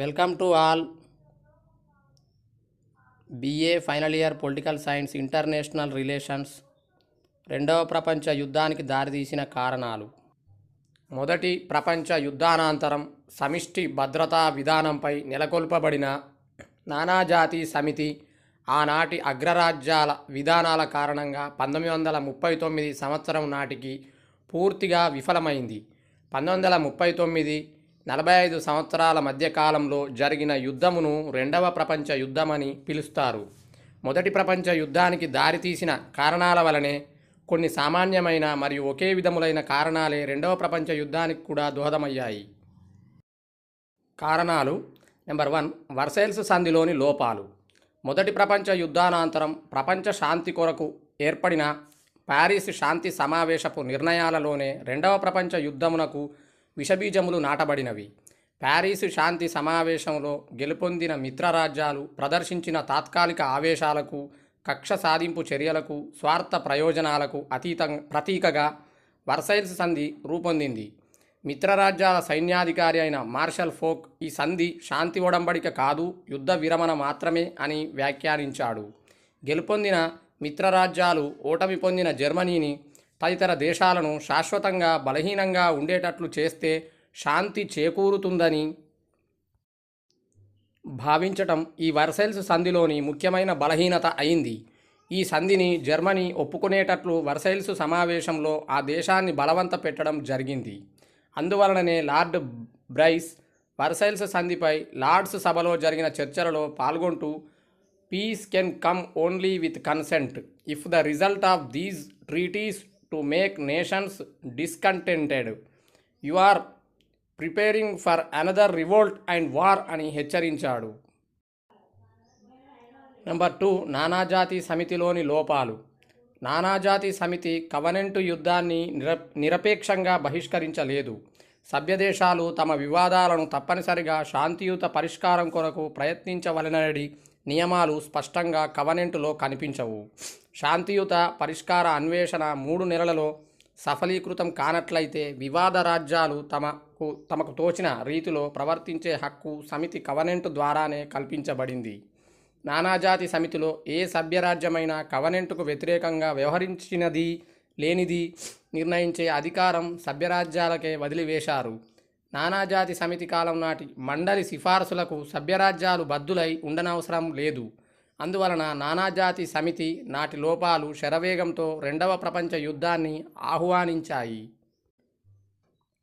Welcome to all BA final year political science international relations రెండవ ప్రపంచ యుద్ధానికి దారితీసిన కారణాలు. మొదటి ప్రపంచ యుద్ధానంతరం సమిష్టి భద్రతా విధానంపై నెలకొల్పబడిన నానాజాతి సమితి ఆనాటి అగ్రరాజ్యాల విధానాల కారణంగా పంతొమ్మిది వందల ముప్పై తొమ్మిది సంవత్సరం నాటికి పూర్తిగా విఫలమైంది. పంతొమ్మిది వందల ముప్పై తొమ్మిది నలభై ఐదు సంవత్సరాల మధ్య కాలంలో జరిగిన యుద్ధమును రెండవ ప్రపంచ యుద్ధమని పిలుస్తారు. మొదటి ప్రపంచ యుద్ధానికి దారితీసిన కారణాల వలనే కొన్ని సామాన్యమైన మరియు ఒకే విధములైన కారణాలే రెండవ ప్రపంచ యుద్ధానికి కూడా దోహదమయ్యాయి. కారణాలు నెంబర్ వన్ వర్సైల్స్ సంధిలోని లోపాలు. మొదటి ప్రపంచ యుద్ధానంతరం ప్రపంచ శాంతి కొరకు ఏర్పడిన ప్యారిస్ శాంతి సమావేశపు నిర్ణయాలలోనే రెండవ ప్రపంచ యుద్ధమునకు విషబీజములు నాటబడినవి. ప్యారీసు శాంతి సమావేశంలో గెలుపొందిన మిత్రరాజ్యాలు ప్రదర్శించిన తాత్కాలిక ఆవేశాలకు కక్ష సాధింపు చర్యలకు స్వార్థ ప్రయోజనాలకు అతీతం ప్రతీకగా వర్సైల్స్ సంధి రూపొందింది. మిత్రరాజ్యాల సైన్యాధికారి అయిన మార్షల్ ఫోక్ ఈ సంధి శాంతి ఒడంబడిక కాదు యుద్ధ విరమణ మాత్రమే అని వ్యాఖ్యానించాడు. గెలుపొందిన మిత్రరాజ్యాలు ఓటమి పొందిన జర్మనీని తదితర దేశాలను శాశ్వతంగా బలహీనంగా ఉండేటట్లు చేస్తే శాంతి చేకూరుతుందని భావించటం ఈ వర్సైల్స్ సంధిలోని ముఖ్యమైన బలహీనత అయింది. ఈ సంధిని జర్మనీ ఒప్పుకునేటట్లు వర్సైల్స్ సమావేశంలో ఆ దేశాన్ని బలవంత పెట్టడం జరిగింది. అందువలననే లార్డ్ బ్రైస్ వర్సైల్స్ సంధిపై లార్డ్స్ సభలో జరిగిన చర్చలలో పాల్గొంటూ peace can come only with consent. If the result of these treaties to make nations discontented you are preparing for another revolt and war అని హెచ్చరించాడు. నెంబర్ టూ నానాజాతి సమితిలోని లోపాలు. నానాజాతి సమితి కవనెంటు యుద్ధాన్ని నిర నిరపేక్షంగా బహిష్కరించలేదు. సభ్యదేశాలు తమ వివాదాలను తప్పనిసరిగా శాంతియుత పరిష్కారం కొరకు ప్రయత్నించవలనడి నియమాలు స్పష్టంగా కవనెంటులో కనిపించవు. శాంతియుత పరిష్కార అన్వేషణ మూడు నెలలలో సఫలీకృతం కానట్లయితే వివాద రాజ్యాలు తమకు తమకు తోచిన రీతిలో ప్రవర్తించే హక్కు సమితి కవనెంట్ ద్వారానే కల్పించబడింది. నానాజాతి సమితిలో ఏ సభ్యరాజ్యమైనా కవనెంట్కు వ్యతిరేకంగా వ్యవహరించినది లేనిది నిర్ణయించే అధికారం సభ్యరాజ్యాలకే వదిలివేశారు. నానాజాతి సమితి కాలం నాటి మండలి సిఫార్సులకు సభ్యరాజ్యాలు బద్దులై ఉండనవసరం లేదు. అందువలన నానాజాతి సమితి నాటి లోపాలు శరవేగంతో రెండవ ప్రపంచ యుద్ధాన్ని ఆహ్వానించాయి.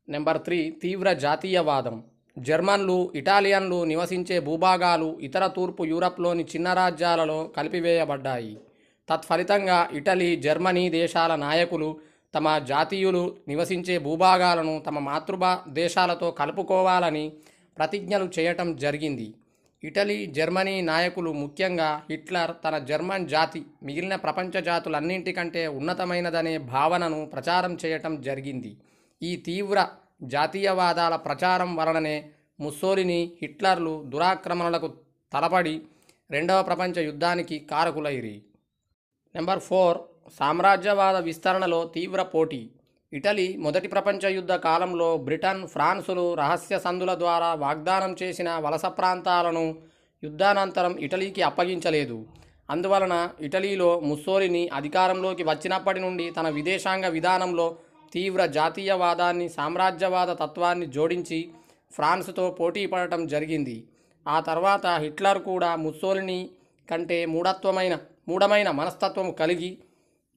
నెంబర్ త్రీ తీవ్ర జాతీయవాదం. జర్మన్లు ఇటాలియన్లు నివసించే భూభాగాలు ఇతర తూర్పు యూరప్లోని చిన్న రాజ్యాలలో కలిపివేయబడ్డాయి. తత్ఫలితంగా ఇటలీ జర్మనీ దేశాల నాయకులు తమ జాతీయులు నివసించే భూభాగాలను తమ మాతృభా దేశాలతో కలుపుకోవాలని ప్రతిజ్ఞలు చేయటం జరిగింది. ఇటలీ జర్మనీ నాయకులు ముఖ్యంగా హిట్లర్ తన జర్మన్ జాతి మిగిలిన ప్రపంచ జాతులన్నింటికంటే ఉన్నతమైనదనే భావనను ప్రచారం చేయటం జరిగింది. ఈ తీవ్ర జాతీయవాదాల ప్రచారం వలననే ముస్సోలిని హిట్లర్లు దురాక్రమణలకు తలపడి రెండవ ప్రపంచ యుద్ధానికి కారకులైరి. నెంబర్ ఫోర్ సామ్రాజ్యవాద విస్తరణలో తీవ్ర పోటీ. ఇటలీ మొదటి ప్రపంచ యుద్ధ కాలంలో బ్రిటన్ ఫ్రాన్సులు రహస్య సందుల ద్వారా వాగ్దానం చేసిన వలస ప్రాంతాలను యుద్ధానంతరం ఇటలీకి అప్పగించలేదు. అందువలన ఇటలీలో ముస్సోలిని అధికారంలోకి వచ్చినప్పటి నుండి తన విదేశాంగ విధానంలో తీవ్ర జాతీయవాదాన్ని సామ్రాజ్యవాద తత్వాన్ని జోడించి ఫ్రాన్స్తో పోటీ పడటం జరిగింది. ఆ తర్వాత హిట్లర్ కూడా ముస్సోలిని కంటే మూఢత్వమైన మూఢమైన మనస్తత్వం కలిగి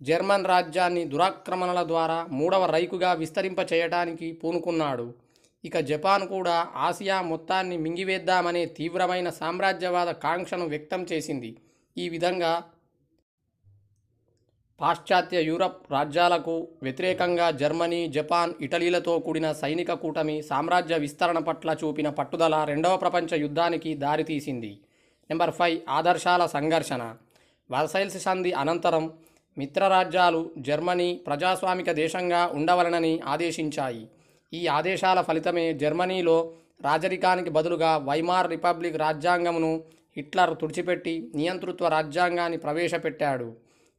జర్మన్ రాజ్యాన్ని దురాక్రమణల ద్వారా మూడవ రైకుగా విస్తరింప చేయడానికి పూనుకున్నాడు. ఇక జపాన్ కూడా ఆసియా మొత్తాన్ని మింగివేద్దామనే తీవ్రమైన సామ్రాజ్యవాద కాంక్షను వ్యక్తం చేసింది. ఈ విధంగా పాశ్చాత్య యూరప్ రాజ్యాలకు వ్యతిరేకంగా జర్మనీ జపాన్ ఇటలీలతో కూడిన సైనిక కూటమి సామ్రాజ్య విస్తరణ పట్ల చూపిన పట్టుదల రెండవ ప్రపంచ యుద్ధానికి దారితీసింది. నెంబర్ ఫైవ్ ఆదర్శాల సంఘర్షణ. వర్సైల్స్ సంధి అనంతరం మిత్రరాజ్యాలు జర్మనీ ప్రజాస్వామిక దేశంగా ఉండవలనని ఆదేశించాయి. ఈ ఆదేశాల ఫలితమే జర్మనీలో రాజరికానికి బదులుగా వైమార్ రిపబ్లిక్ రాజ్యాంగమును హిట్లర్ తుడిచిపెట్టి నియంతృత్వ రాజ్యాంగాన్ని ప్రవేశపెట్టాడు.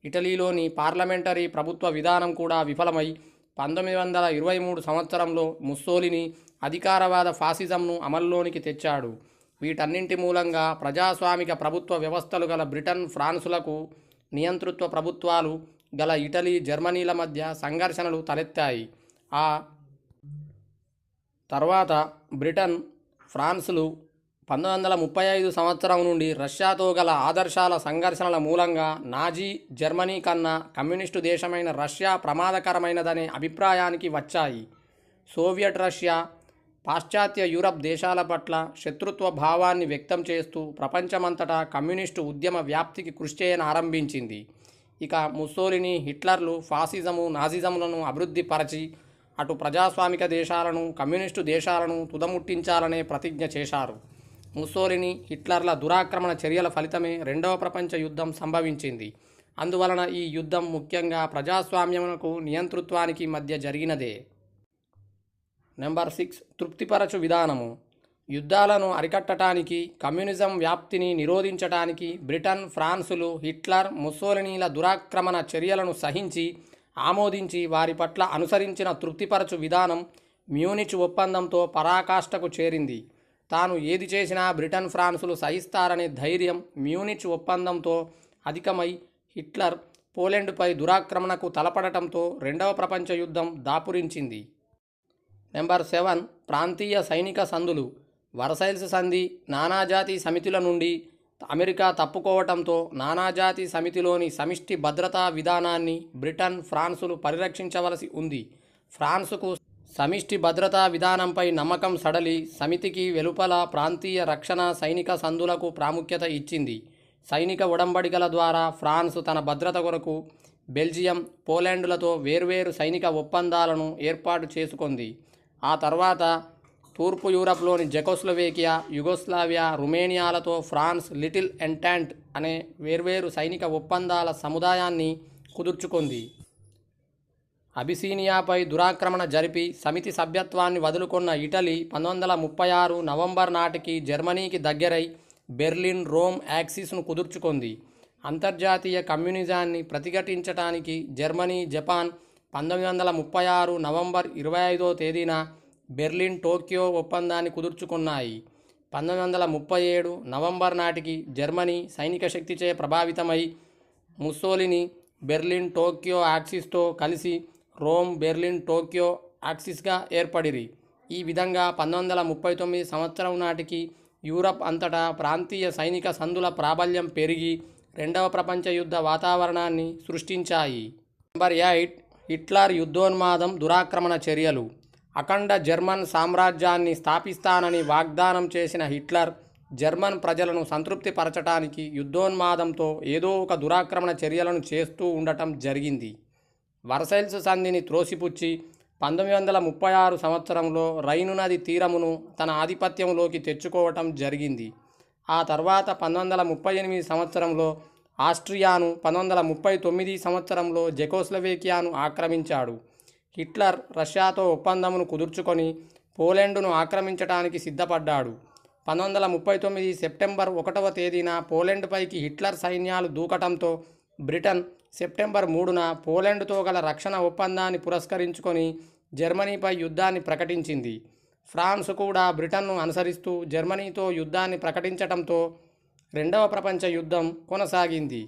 ఇటలీలోని పార్లమెంటరీ ప్రభుత్వ విధానం కూడా విఫలమై పంతొమ్మిది వందల ఇరవై మూడు సంవత్సరంలో ముస్సోలిని అధికారవాద ఫాసిజంను అమల్లోనికి తెచ్చాడు. వీటన్నింటి మూలంగా ప్రజాస్వామిక ప్రభుత్వ వ్యవస్థలు గల బ్రిటన్ ఫ్రాన్సులకు నియంతృత్వ ప్రభుత్వాలు గల ఇటలీ జర్మనీల మధ్య సంఘర్షణలు తలెత్తాయి. ఆ తర్వాత బ్రిటన్ ఫ్రాన్స్లు పంతొమ్మిది వందల ముప్పై ఐదు సంవత్సరం నుండి రష్యాతో గల ఆదర్శాల సంఘర్షణల మూలంగా నాజీ జర్మనీ కన్నా కమ్యూనిస్టు దేశమైన రష్యా ప్రమాదకరమైనదనే అభిప్రాయానికి వచ్చాయి. సోవియట్ రష్యా పాశ్చాత్య యూరప్ దేశాల పట్ల శత్రుత్వ భావాన్ని వ్యక్తం చేస్తూ ప్రపంచమంతటా కమ్యూనిస్టు ఉద్యమ వ్యాప్తికి కృషి చేయని ఆరంభించింది. ఇక ముస్సోలిని హిట్లర్లు ఫాసిజము నాజిజములను అభివృద్ధిపరచి అటు ప్రజాస్వామిక దేశాలను కమ్యూనిస్టు దేశాలను తుదముట్టించాలనే ప్రతిజ్ఞ చేశారు. ముస్సోలిని హిట్లర్ల దురాక్రమణ చర్యల ఫలితమే రెండవ ప్రపంచ యుద్ధం సంభవించింది. అందువలన ఈ యుద్ధం ముఖ్యంగా ప్రజాస్వామ్యమునకు నియంతృత్వానికి మధ్య జరిగినదే. నెంబర్ సిక్స్ తృప్తిపరచు విధానము. యుద్ధాలను అరికట్టడానికి కమ్యూనిజం వ్యాప్తిని నిరోధించటానికి బ్రిటన్ ఫ్రాన్సులు హిట్లర్ ముస్సోలినీల దురాక్రమణ చర్యలను సహించి ఆమోదించి వారి పట్ల అనుసరించిన తృప్తిపరచు విధానం మ్యూనిచ్ ఒప్పందంతో పరాకాష్ఠకు చేరింది. తాను ఏది చేసినా బ్రిటన్ ఫ్రాన్సులు సహిస్తారనే ధైర్యం మ్యూనిచ్ ఒప్పందంతో అధికమై హిట్లర్ పోలెండ్పై దురాక్రమణకు తలపడటంతో రెండవ ప్రపంచ యుద్ధం దాపురించింది. నెంబర్ సెవెన్ ప్రాంతీయ సైనిక సందులు వరసైల్స్ సంధి నానాజాతి సమితుల నుండి అమెరికా తప్పుకోవటంతో నానాజాతి సమితిలోని సమిష్టి భద్రతా విధానాన్ని బ్రిటన్ ఫ్రాన్సులు పరిరక్షించవలసి ఉంది. ఫ్రాన్సుకు సమిష్టి భద్రతా విధానంపై నమ్మకం సడలి సమితికి వెలుపల ప్రాంతీయ రక్షణ సైనిక సందులకు ప్రాముఖ్యత ఇచ్చింది. సైనిక ఉడంబడికల ద్వారా ఫ్రాన్స్ తన భద్రత కొరకు బెల్జియం పోలాండ్లతో వేర్వేరు సైనిక ఒప్పందాలను ఏర్పాటు చేసుకుంది. ఆ తర్వాత తూర్పు యూరప్లోని జెకోస్లోవేకియా యుగోస్లావియా రుమేనియాలతో ఫ్రాన్స్ లిటిల్ ఎంటాంట్ అనే వేర్వేరు సైనిక ఒప్పందాల సముదాయాన్ని కుదుర్చుకుంది. అబిసీనియాపై దురాక్రమణ జరిపి సమితి సభ్యత్వాన్ని వదులుకున్న ఇటలీ పంతొమ్మిది వందల ముప్పై ఆరు నవంబర్ నాటికి జర్మనీకి దగ్గరై బెర్లిన్ రోమ్ యాక్సిస్ను కుదుర్చుకుంది. అంతర్జాతీయ కమ్యూనిజాన్ని ప్రతిఘటించటానికి జర్మనీ జపాన్ పంతొమ్మిది వందల ముప్పై ఆరు నవంబర్ ఇరవై ఐదో తేదీన బెర్లిన్ టోక్యో ఒప్పందాన్ని కుదుర్చుకున్నాయి. పంతొమ్మిది వందల ముప్పై ఏడు నవంబర్ నాటికి జర్మనీ సైనిక శక్తిచే ప్రభావితమై ముస్సోలిని బెర్లిన్ టోక్యో యాక్సిస్తో కలిసి రోమ్ బెర్లిన్ టోక్యో యాక్సిస్గా ఏర్పడిరి. ఈ విధంగా పంతొమ్మిది వందల ముప్పై తొమ్మిది సంవత్సరం నాటికి యూరప్ అంతటా ప్రాంతీయ సైనిక సందుల ప్రాబల్యం పెరిగి రెండవ ప్రపంచ యుద్ధ వాతావరణాన్ని సృష్టించాయి. నెంబర్ ఎయిట్ హిట్లర్ యుద్ధోన్మాదం దురాక్రమణ చర్యలు. అఖండ జర్మన్ సామ్రాజ్యాన్ని స్థాపిస్తానని వాగ్దానం చేసిన హిట్లర్ జర్మన్ ప్రజలను సంతృప్తిపరచటానికి యుద్ధోన్మాదంతో ఏదో ఒక దురాక్రమణ చర్యలను చేస్తూ ఉండటం జరిగింది. వర్సైల్స్ సంధిని త్రోసిపుచ్చి పంతొమ్మిది వందల ముప్పై ఆరు సంవత్సరంలో రైను నది తీరమును తన ఆధిపత్యంలోకి తెచ్చుకోవటం జరిగింది. ఆ తర్వాత పంతొమ్మిది వందల ముప్పై ఎనిమిది సంవత్సరంలో ఆస్ట్రియాను పంతొమ్మిది వందల ముప్పై తొమ్మిది సంవత్సరంలో జెకోస్లవేకియాను ఆక్రమించాడు. హిట్లర్ రష్యాతో ఒప్పందమును కుదుర్చుకొని పోలెండును ఆక్రమించడానికి సిద్ధపడ్డాడు. పంతొమ్మిది వందల ముప్పై తొమ్మిది సెప్టెంబర్ ఒకటవ తేదీన పోలెండ్పైకి హిట్లర్ సైన్యాలు దూకటంతో బ్రిటన్ సెప్టెంబర్ మూడున పోలెండ్తో గల రక్షణ ఒప్పందాన్ని పురస్కరించుకొని జర్మనీపై యుద్ధాన్ని ప్రకటించింది. ఫ్రాన్స్ కూడా బ్రిటన్ను అనుసరిస్తూ జర్మనీతో యుద్ధాన్ని ప్రకటించటంతో రెండవ ప్రపంచ యుద్ధం కొనసాగింది.